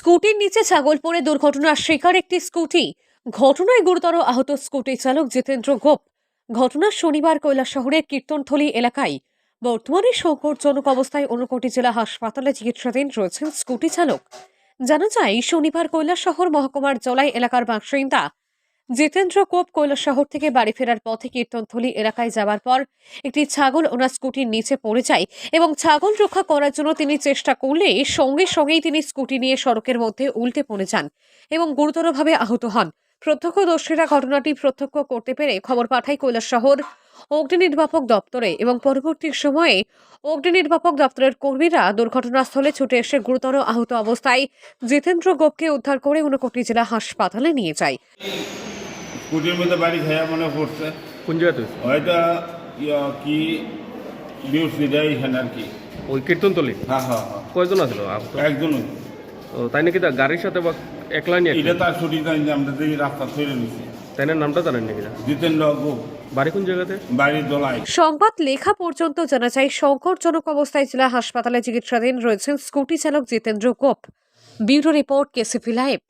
স্কুটির নিচে ছাগল পড়ে দুর্ঘটনার শিকার একটি স্কুটি। ঘটনায় গুরুতর আহত স্কুটি চালক জিতেন্দ্র গোপ। ঘটনা শনিবার শহরের কীর্তনথলি এলাকায়। বর্তমানে সংকটজনক অবস্থায় অনুকটি জেলা হাসপাতালে চিকিৎসাধীন রয়েছেন স্কুটি চালক। জানা যায়, শনিবার শহর মহকুমার জলাই এলাকার বাসিন্দা জিতেন্দ্র কোপ শহর থেকে বাড়ি ফেরার পথে কীর্তনথলি এলাকায় যাওয়ার পর একটি ছাগল ওনার স্কুটির নিচে পড়ে যায় এবং ছাগল রক্ষা করার জন্য তিনি চেষ্টা করলে সঙ্গে সঙ্গেই তিনি স্কুটি নিয়ে সড়কের মধ্যে উল্টে পড়ে যান এবং গুরুতরভাবে আহত হন। প্রত্যক্ষদর্শীরা ঘটনাটি প্রত্যক্ষ করতে পেরে খবর পাঠায় শহর অগ্নি নির্বাপক দপ্তরে এবং পরবর্তী সময়ে অগ্নি নির্বাপক দপ্তরের কর্মীরা দুর্ঘটনাস্থলে ছুটে এসে গুরুতর আহত অবস্থায় জিতেন্দ্র গোপকে উদ্ধার করে ঊনকোটি জেলা হাসপাতালে নিয়ে যায়। স্কুটির মধ্যে বাড়ি খাইয়া মনে পড়ছে। কোন জায়গাতে হয়েছে? হয়তো ইয়া কি বিউসি দেয় এখানে আর কি। ওই কীর্তনতলি? হ্যাঁ হ্যাঁ হ্যাঁ। কয়জন আছিল? একজন ও, তাই নাকি গাড়ির সাথে বা একলা নিয়ে এটা তার ছুটি জানি আমরা দেখি রাস্তা তৈরি নিছি তাই নামটা জানেন নাকি? জিতেন্দ্র গুপ বাড়ি কোন জায়গাতে? দোলাই সংবাদ লেখা পর্যন্ত জানা যায় সংকটজনক অবস্থায় জেলা হাসপাতালে চিকিৎসাধীন রয়েছেন স্কুটি চালক Jitendra Gope. Bureau report KCP live.